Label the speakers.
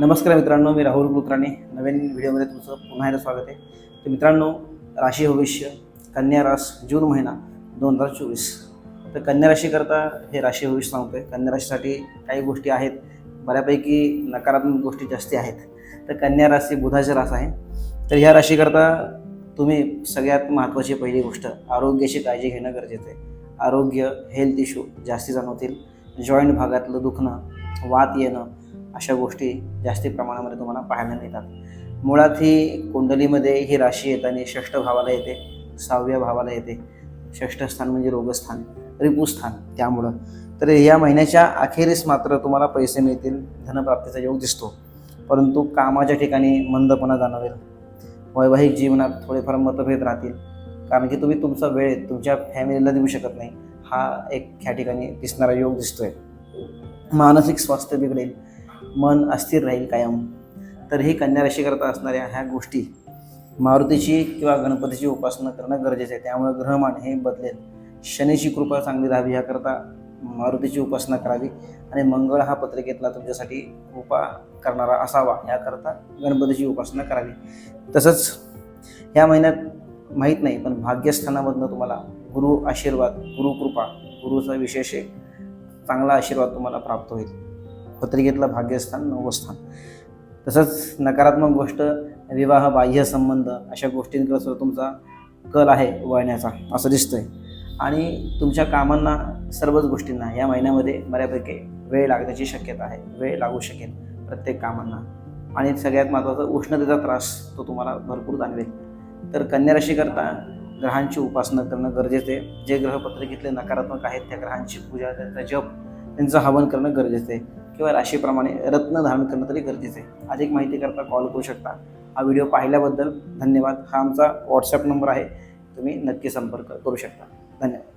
Speaker 1: नमस्कार मित्रांनो मी राहुल कुलकर्णी. नवीन व्हिडिओमध्ये तुमचं पुन्हा एकदा स्वागत आहे. तर मित्रांनो राशी भविष्य कन्या रास जून महिना दोन हजार चोवीस. तर कन्या राशीकरता हे राशी भविष्य सांगतोय. कन्या राशीसाठी काही गोष्टी आहेत बऱ्यापैकी नकारात्मक गोष्टी जास्ती आहेत. तर कन्या रास ही बुधाची रास आहे. तर ह्या राशीकरता तुम्ही सगळ्यात महत्त्वाची पहिली गोष्ट आरोग्याची काळजी घेणं गरजेचं आहे. आरोग्य हेल्थ इश्यू जास्ती जाणवतील. जॉईंट भागातलं दुखणं वात येणं अशा गोष्टी जास्ती प्रमाणामध्ये तुम्हाला पाहायला मिळतात. मुळात ही कुंडलीमध्ये ही राशी येताना षष्ठ भावाला येते सहाव्या भावाला येते. षष्ठ स्थान म्हणजे रोगस्थान रिपुस्थान त्यामुळं. तर या महिन्याच्या अखेरीस मात्र तुम्हाला पैसे मिळतील धनप्राप्तीचा योग दिसतो. परंतु कामाच्या ठिकाणी मंदपणा जाणवेल. वैवाहिक जीवनात थोडेफार मतभेद राहतील. कारण की तुम्ही तुमचा वेळ तुमच्या फॅमिलीला देऊ शकत नाही. हा एक ह्या ठिकाणी दिसणारा योग दिसतोय. मानसिक स्वास्थ्य बिघडेल. मन अस्थिर राहील कायम. तर ही कन्या राशीकरता असणाऱ्या ह्या गोष्टी मारुतीची किंवा गणपतीची उपासना करणं गरजेचं आहे. त्यामुळे ग्रहमान हे बदलेल. शनीची कृपा चांगली राहावी याकरता मारुतीची उपासना करावी आणि मंगळ हा पत्रिकेतला तुमच्यासाठी उपा करणारा असावा याकरता गणपतीची उपासना करावी. तसंच ह्या महिन्यात माहीत नाही पण भाग्यस्थानामधनं तुम्हाला गुरु आशीर्वाद गुरुकृपा गुरुचा विशेष एक चांगला आशीर्वाद तुम्हाला प्राप्त होईल. पत्रिकेतलं भाग्यस्थान नवस्थान. तसंच नकारात्मक गोष्ट विवाह बाह्य संबंध अशा गोष्टींकडे सुद्धा तुमचा कल आहे वळण्याचा असं दिसतंय. आणि तुमच्या कामांना सर्वच गोष्टींना या महिन्यामध्ये बऱ्यापैकी वेळ लागण्याची शक्यता आहे. वेळ लागू शकेल प्रत्येक कामांना. आणि सगळ्यात महत्त्वाचा उष्णतेचा त्रास तो तुम्हाला भरपूर जाणवेल. तर कन्या राशीकरता ग्रहांची उपासना करणं गरजेचं आहे जे ग्रहपत्रिकेतले नकारात्मक आहेत त्या ग्रहांची पूजा त्यांचा जप त्यांचं हवन करणं गरजेचं आहे किंवा राशीप्रमाणे रत्न धारण करणं तरी गरजेचं आहे. अधिक माहितीकरता कॉल करू शकता. हा व्हिडिओ पाहिल्याबद्दल धन्यवाद. हा आमचा व्हॉट्सअप नंबर आहे. तुम्ही नक्की संपर्क करू शकता. धन्यवाद.